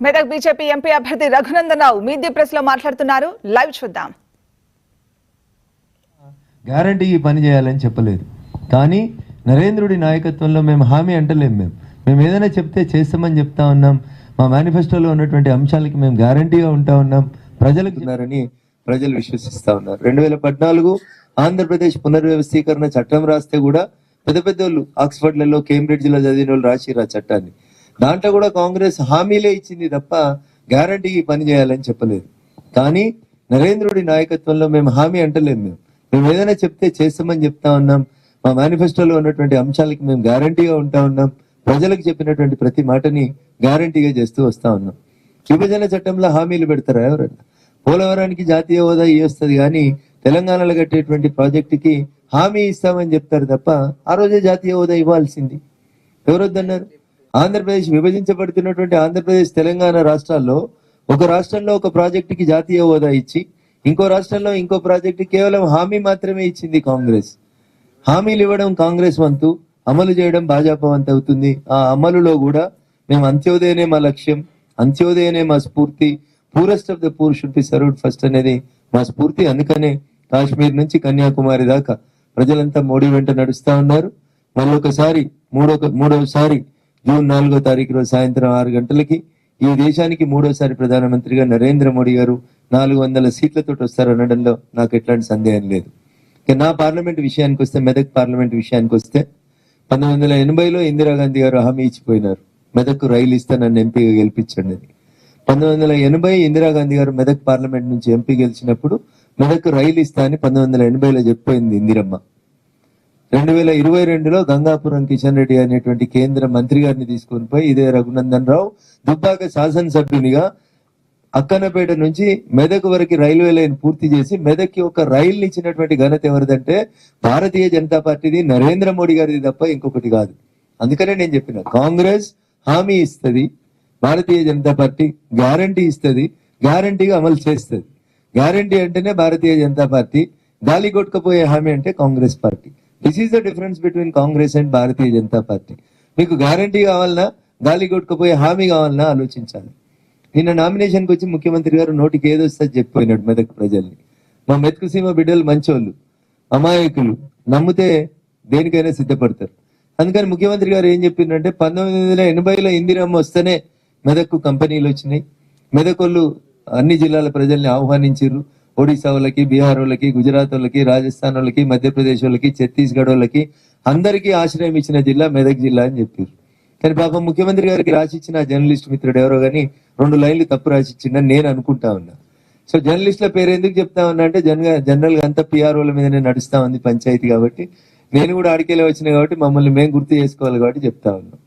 Medak BJP MP అభ్యర్థి Raghunandan Rao media ప్రెస్లో మాట్లాడుతున్నారు. లైవ్ చూద్దాం. గ్యారంటీకి పని చేయాలని చెప్పలేదు. కానీ నరేంద్రుడి నాయకత్వంలో మేము హామీ అంటలేం మేము. మేము ఏదైనా చెప్తే చేస్తామని చెప్తా ఉన్నాం. మా మేనిఫెస్టోలో ఉన్నటువంటి అంశాలకి మేము గ్యారంటీగా ఉంటా ఉన్నాం. ప్రజలకు ఉన్నారని ప్రజలు విశ్వసిస్తా ఉన్నారు. రెండు వేల పద్నాలుగు ఆంధ్రప్రదేశ్ పునర్వ్యవస్థీకరణ చట్టం రాస్తే కూడా పెద్ద పెద్ద వాళ్ళు ఆక్స్ఫర్డ్లలో కేంబ్రిడ్జ్లో చదివిన వాళ్ళు రాసిర్రు ఆ చట్టాన్ని. దాంట్లో కూడా కాంగ్రెస్ హామీలే ఇచ్చింది తప్ప గ్యారంటీ పని చేయాలని చెప్పలేదు. కానీ నరేంద్రుడి నాయకత్వంలో మేము హామీ అంటలేము మేము. మేము ఏదైనా చెప్తే చేస్తామని చెప్తా ఉన్నాం. మా మేనిఫెస్టోలో ఉన్నటువంటి అంశాలకి మేము గ్యారంటీగా ఉంటా ఉన్నాం. ప్రజలకు చెప్పినటువంటి ప్రతి మాటని గ్యారంటీగా చేస్తూ వస్తా ఉన్నాం. విభజన చట్టంలో హామీలు పెడతారా ఎవరన్నా? పోలవరానికి జాతీయ హోదా ఇస్తుంది కానీ తెలంగాణలో కట్టేటువంటి ప్రాజెక్టుకి హామీ ఇస్తామని చెప్తారు తప్ప ఆ రోజే జాతీయ హోదా ఇవ్వాల్సింది. ఎవరొద్దన్నారు? ఆంధ్రప్రదేశ్ విభజించబడుతున్నటువంటి ఆంధ్రప్రదేశ్ తెలంగాణ రాష్ట్రాల్లో ఒక రాష్ట్రంలో ఒక ప్రాజెక్టుకి జాతీయ హోదా ఇచ్చి ఇంకో రాష్ట్రంలో ఇంకో ప్రాజెక్టు కేవలం హామీ మాత్రమే ఇచ్చింది కాంగ్రెస్. హామీలు ఇవ్వడం కాంగ్రెస్ వంతు అమలు చేయడం భాజపా వంతు అవుతుంది. ఆ అమలులో కూడా మేము అంత్యోదయనే మా లక్ష్యం అంత్యోదయనే మా స్ఫూర్తి poorest of the poor should be served first అనేది మా స్ఫూర్తి. అందుకనే కాశ్మీర్ నుంచి కన్యాకుమారి దాకా ప్రజలంతా మోడీ వెంట నడుస్తా ఉన్నారు. మళ్ళొకసారి మూడో మూడోసారి జూన్ నాలుగో తారీఖు రోజు సాయంత్రం ఆరు గంటలకి ఈ దేశానికి మూడోసారి ప్రధానమంత్రిగా నరేంద్ర మోడీ గారు నాలుగు వందల సీట్లతో వస్తారనడంలో నాకు ఎట్లాంటి సందేహం లేదు. నా పార్లమెంట్ విషయానికి వస్తే మెదక్ పార్లమెంట్ విషయానికి వస్తే పంతొమ్మిది వందల ఎనభైలో ఇందిరాగాంధీ గారు హామీ ఇచ్చిపోయినారు. మెదక్ రైలు ఇస్తే నన్ను ఎంపీగా గెలిపించండి అని. పంతొమ్మిది వందల ఎనభై ఇందిరాగాంధీ గారు మెదక్ పార్లమెంట్ నుంచి ఎంపీ గెలిచినప్పుడు మెదక్ రైలు ఇస్తా అని పంతొమ్మిది వందల ఎనభైలో చెప్పిపోయింది ఇందిరమ్మ. రెండు వేల ఇరవై రెండులో గంగాపురం కిషన్ రెడ్డి అనేటువంటి కేంద్ర మంత్రి గారిని తీసుకొని పోయి ఇదే రఘునందన్ రావు దుబ్బాక శాసనసభ్యునిగా అక్కనపేట నుంచి మెదక్ వరకు రైల్వే లైన్ పూర్తి చేసి మెదక్కి ఒక రైలు ఇచ్చినటువంటి ఘనత ఎవరిదంటే భారతీయ జనతా పార్టీది నరేంద్ర మోడీ గారిది తప్ప ఇంకొకటి కాదు. అందుకనే నేను చెప్పిన కాంగ్రెస్ హామీ ఇస్తుంది భారతీయ జనతా పార్టీ గ్యారంటీ ఇస్తుంది గ్యారంటీగా అమలు చేస్తుంది. గ్యారంటీ అంటేనే భారతీయ జనతా పార్టీ గాలి కొట్టుకపోయే హామీ అంటే Congress party. This is the difference between Congress and Bharatiya Janata party మీకు గ్యారంటీ కావాలన్నా గాలి కొట్టుకుపోయే హామీ కావాలన్నా ఆలోచించాలి. నిన్న నామినేషన్కి వచ్చి ముఖ్యమంత్రి గారు నోటికి ఏదో వస్తే చెప్పిపోయినాడు మెదక్ ప్రజల్ని. మా మెతుకు సీమ బిడ్డలు మంచోళ్ళు అమాయకులు నమ్మితే దేనికైనా సిద్ధపడతారు. అందుకని ముఖ్యమంత్రి గారు ఏం చెప్పిందంటే పంతొమ్మిది వందల ఎనభైలో ఇందిరమ్మ వస్తేనే మెదక్కు కంపెనీలు వచ్చినాయి. మెదకొళ్ళు అన్ని జిల్లాల ప్రజల్ని ఆహ్వానించారు ఒడిశా వాళ్ళకి బీహార్ వాళ్ళకి గుజరాత్ వాళ్ళకి రాజస్థాన్ వాళ్ళకి మధ్యప్రదేశ్ వాళ్ళకి ఛత్తీస్గఢ్ వాళ్ళకి అందరికీ ఆశ్రయం ఇచ్చిన జిల్లా మెదక్ జిల్లా అని చెప్పారు. కానీ పాపం ముఖ్యమంత్రి గారికి రాసిచ్చిన జర్నలిస్ట్ మిత్రుడు ఎవరో కానీ రెండు లైన్లు తప్పు రాసిచ్చిండని నేను అనుకుంటా ఉన్నా. సో జర్నలిస్ట్ల పేరు ఎందుకు చెప్తా ఉన్నా అంటే జన్ జనరల్గా అంతా పిఆర్ఓల మీదనే నడుస్తా ఉంది పంచాయతీ కాబట్టి. నేను కూడా ఆడికెళ్ళి వచ్చిన కాబట్టి మమ్మల్ని మేము గుర్తు చేసుకోవాలి కాబట్టి చెప్తా ఉన్నాం.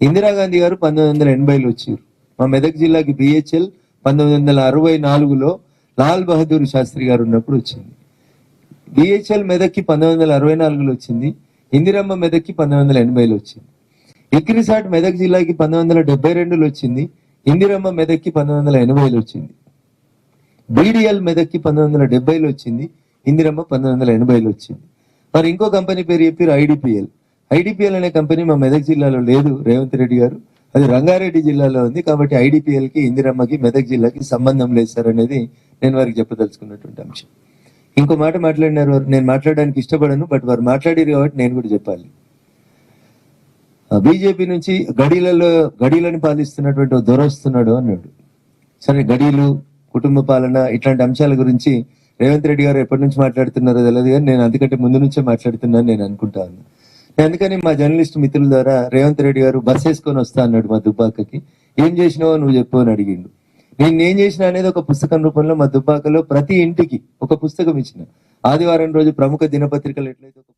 ఇందిరాగాంధీ గారు పంతొమ్మిది వందల ఎనభైలో వచ్చారు. మా మెదక్ జిల్లాకి బిహెచ్ఎల్ పంతొమ్మిది వందల అరవై నాలుగులో లాల్ బహదూర్ శాస్త్రి గారు ఉన్నప్పుడు వచ్చింది. బిహెచ్ఎల్ మెదక్కి పంతొమ్మిది వందల అరవై నాలుగులో వచ్చింది. ఇందిరమ్మ మెదక్కి పంతొమ్మిది వందల ఎనభైలో వచ్చింది. ఇక్రిసాట్ మెదక్ జిల్లాకి పంతొమ్మిది వందల డెబ్బై రెండులో వచ్చింది. ఇందిరమ్మ మెదక్కి పంతొమ్మిది వందల ఎనభైలో వచ్చింది. బీడిఎల్ మెదక్కి పంతొమ్మిది వందల డెబ్బైలో వచ్చింది. ఇందిరమ్మ పంతొమ్మిది వందల ఎనభైలో వచ్చింది. మరి ఇంకో కంపెనీ పేరు చెప్పారు ఐడిపిఎల్ ఐడిపిఎల్ అనే కంపెనీ మా మెదక్ జిల్లాలో లేదు రేవంత్ రెడ్డి గారు. అది రంగారెడ్డి జిల్లాలో ఉంది కాబట్టి ఐడిపిఎల్కి ఇందిరమ్మకి మెదక్ జిల్లాకి సంబంధం లేదు సార్ అనేది నేను వారికి చెప్పదలుచుకున్నటువంటి అంశం. ఇంకో మాట మాట్లాడినారు వారు నేను మాట్లాడడానికి ఇష్టపడను బట్ వారు మాట్లాడారు కాబట్టి నేను కూడా చెప్పాలి. బీజేపీ నుంచి గడీలలో గడీలను పాలిస్తున్నటువంటి దొరొస్తున్నాడు దొర వస్తున్నాడు అన్నాడు. సరే గడీలు కుటుంబ పాలన ఇట్లాంటి అంశాల గురించి రేవంత్ రెడ్డి గారు ఎప్పటి నుంచి మాట్లాడుతున్నారో తెలియదు కానీ నేను అందుకంటే ముందు నుంచే మాట్లాడుతున్నాను నేను అనుకుంటా నేను అందుకని మా జర్నలిస్ట్ మిత్రుల ద్వారా రేవంత్ రెడ్డి గారు బస్ వేసుకొని వస్తా అన్నాడు మా దుబ్బాకకి. ఏం చేసినావో నువ్వు చెప్పు అని అడిగిండు. నేను ఏం చేసిన అనేది ఒక పుస్తకం రూపంలో మా దుబ్బాకలో ప్రతి ఇంటికి ఒక పుస్తకం ఇచ్చిన. ఆదివారం రోజు ప్రముఖ దినపత్రికలు ఎట్లయితే ఒక